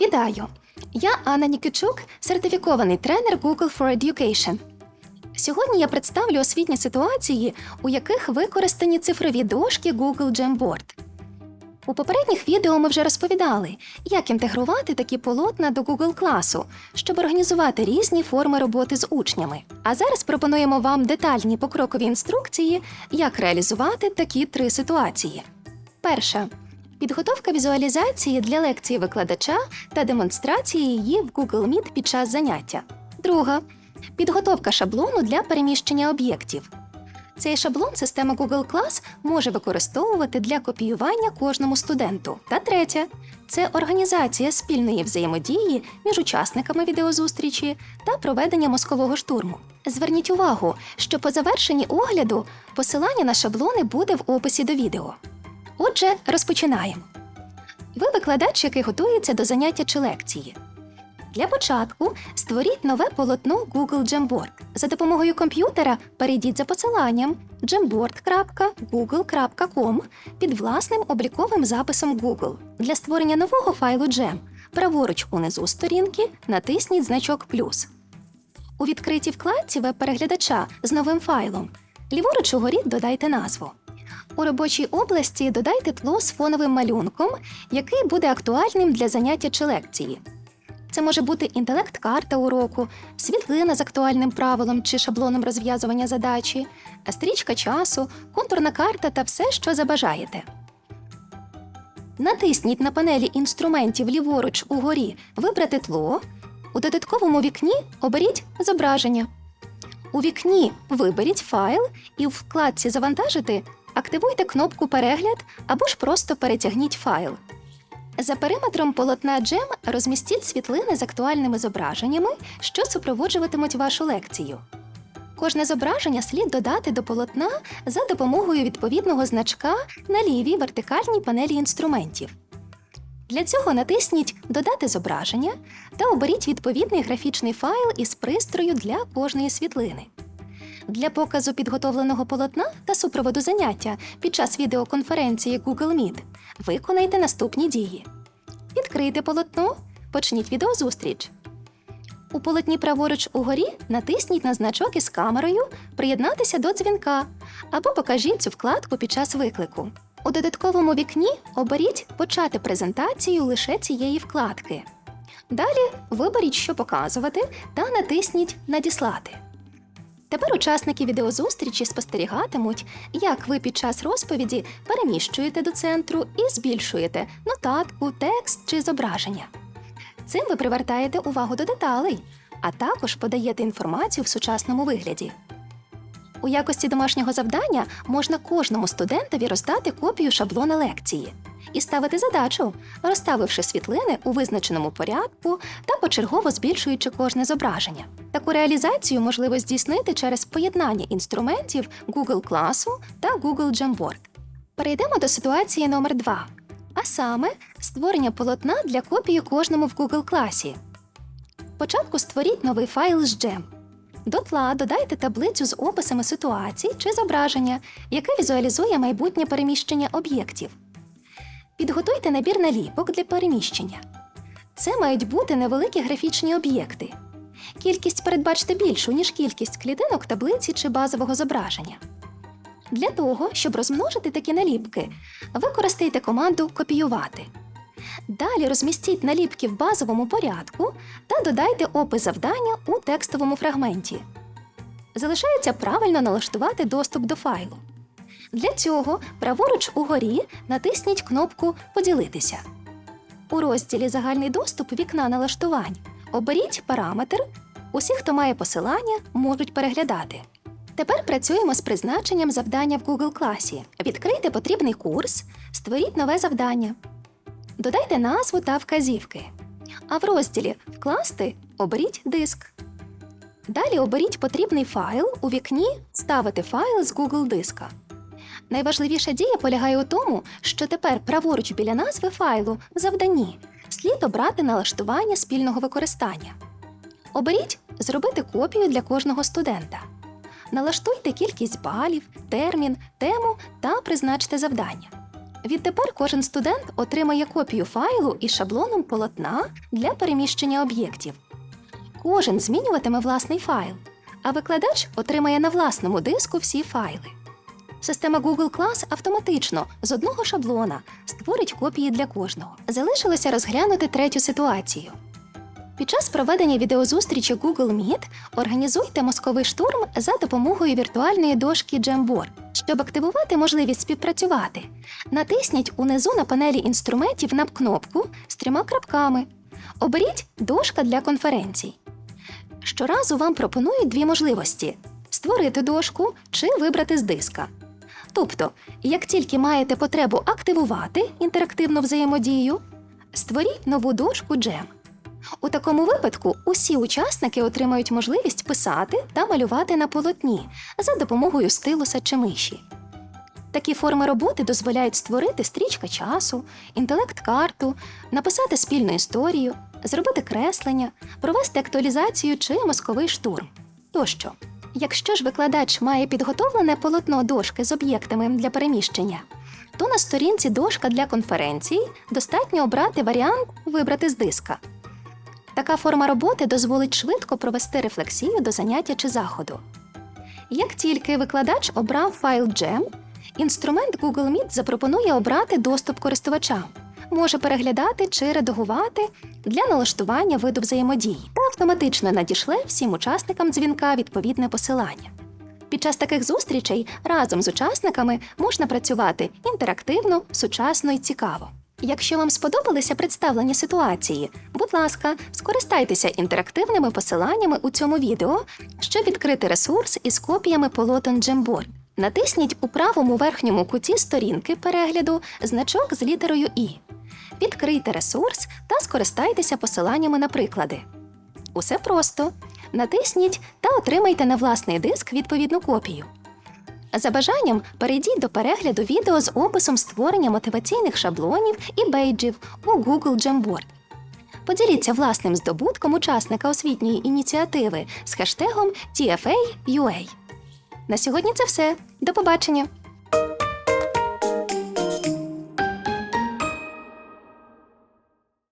Вітаю! Я Анна Нікічук, сертифікований тренер Google for Education. Сьогодні я представлю освітні ситуації, у яких використані цифрові дошки Google Jamboard. У попередніх відео ми вже розповідали, як інтегрувати такі полотна до Google класу, щоб організувати різні форми роботи з учнями. А зараз пропонуємо вам детальні покрокові інструкції, як реалізувати такі три ситуації. Перша підготовка візуалізації для лекції викладача та демонстрації її в Google Meet під час заняття. Друга підготовка шаблону для переміщення об'єктів. Цей шаблон система Google Class може використовувати для копіювання кожному студенту. Та третя це організація спільної взаємодії між учасниками відеозустрічі та проведення мозкового штурму. Зверніть увагу, що по завершенні огляду посилання на шаблони буде в описі до відео. Отже, розпочинаємо. Ви викладач, який готується до заняття чи лекції. Для початку створіть нове полотно Google Jamboard. За допомогою комп'ютера перейдіть за посиланням jamboard.google.com під власним обліковим записом Google. Для створення нового файлу Jam праворуч унизу сторінки натисніть значок плюс. У відкритій вкладці веб-переглядача з новим файлом ліворуч угорі додайте назву. У робочій області додайте тло з фоновим малюнком, який буде актуальним для заняття чи лекції. Це може бути інтелект-карта уроку, світлина з актуальним правилом чи шаблоном розв'язування задачі, стрічка часу, контурна карта та все, що забажаєте. Натисніть на панелі інструментів ліворуч угорі Вибрати тло. У додатковому вікні оберіть зображення. У вікні виберіть файл і в вкладці Завантажити активуйте кнопку Перегляд або ж просто перетягніть файл. За периметром полотна Джем розмістіть світлини з актуальними зображеннями, що супроводжуватимуть вашу лекцію. Кожне зображення слід додати до полотна за допомогою відповідного значка на лівій вертикальній панелі інструментів. Для цього натисніть Додати зображення та оберіть відповідний графічний файл із пристрою для кожної світлини. Для показу підготовленого полотна та супроводу заняття під час відеоконференції Google Meet виконайте наступні дії: відкрийте полотно, почніть відеозустріч. У полотні праворуч угорі натисніть на значок із камерою Приєднатися до дзвінка або покажіть цю вкладку під час виклику. У додатковому вікні оберіть Почати презентацію лише цієї вкладки. Далі виберіть, що показувати, та натисніть Надіслати. Тепер учасники відеозустрічі спостерігатимуть, як ви під час розповіді переміщуєте до центру і збільшуєте нотатку, текст чи зображення. Цим ви привертаєте увагу до деталей, а також подаєте інформацію в сучасному вигляді. У якості домашнього завдання можна кожному студентові роздати копію шаблона лекції і ставити задачу, розставивши світлини у визначеному порядку та почергово збільшуючи кожне зображення. Таку реалізацію можливо здійснити через поєднання інструментів Google класу та Google Jamboard. Перейдемо до ситуації номер 2 а саме створення полотна для копії кожному в Google класі. Спочатку створіть новий файл з Gem. До тла додайте таблицю з описами ситуацій чи зображення, яке візуалізує майбутнє переміщення об'єктів. Підготуйте набір наліпок для переміщення. Це мають бути невеликі графічні об'єкти. Кількість передбачте більшу, ніж кількість клітинок таблиці чи базового зображення. Для того, щоб розмножити такі наліпки, використайте команду Копіювати. Далі розмістіть наліпки в базовому порядку та додайте опис завдання у текстовому фрагменті. Залишається правильно налаштувати доступ до файлу. Для цього праворуч угорі натисніть кнопку Поділитися. У розділі Загальний доступ вікна налаштувань оберіть параметр. Усі, хто має посилання, можуть переглядати. Тепер працюємо з призначенням завдання в Google класі. Відкрийте потрібний курс, створіть нове завдання. Додайте назву та вказівки. А в розділі Вкласти оберіть диск. Далі оберіть потрібний файл у вікні Ставити файл з Google диска. Найважливіша дія полягає у тому, що тепер праворуч біля назви файлу в завданні слід обрати налаштування спільного використання. Оберіть Зробити копію для кожного студента. Налаштуйте кількість балів, термін, тему та призначте завдання. Відтепер кожен студент отримає копію файлу із шаблоном полотна для переміщення об'єктів. Кожен змінюватиме власний файл, а викладач отримає на власному диску всі файли. Система Google Class автоматично з одного шаблона створить копії для кожного. Залишилося розглянути третю ситуацію. Під час проведення відеозустрічі Google Meet організуйте мозковий штурм за допомогою віртуальної дошки Jamboard. Щоб активувати можливість співпрацювати, натисніть унизу на панелі інструментів на кнопку з трьома крапками. Оберіть дошка для конференцій. Щоразу вам пропонують дві можливості: створити дошку чи вибрати з диска. Тобто, як тільки маєте потребу активувати інтерактивну взаємодію, створіть нову дошку Jam. У такому випадку усі учасники отримають можливість писати та малювати на полотні за допомогою стилуса чи миші. Такі форми роботи дозволяють створити стрічка часу, інтелект-карту, написати спільну історію, зробити креслення, провести актуалізацію чи мозковий штурм тощо. Якщо ж викладач має підготовлене полотно дошки з об'єктами для переміщення, то на сторінці дошка для конференцій достатньо обрати варіант вибрати з диска. Така форма роботи дозволить швидко провести рефлексію до заняття чи заходу. Як тільки викладач обрав файл GEM, інструмент Google Meet запропонує обрати доступ користувачам, може переглядати чи редагувати для налаштування виду взаємодії та автоматично надішле всім учасникам дзвінка відповідне посилання. Під час таких зустрічей разом з учасниками можна працювати інтерактивно, сучасно і цікаво. Якщо вам сподобалися представлені ситуації, будь ласка, скористайтеся інтерактивними посиланнями у цьому відео, щоб відкрити ресурс із копіями полотон Jamboard. Натисніть у правому верхньому куті сторінки перегляду значок з літерою І. Відкрийте ресурс та скористайтеся посиланнями на приклади. Усе просто. Натисніть та отримайте на власний диск відповідну копію. За бажанням перейдіть до перегляду відео з описом створення мотиваційних шаблонів і бейджів у Google Jamboard. Поділіться власним здобутком учасника освітньої ініціативи з хештегом TFA.UA. На сьогодні це все. До побачення!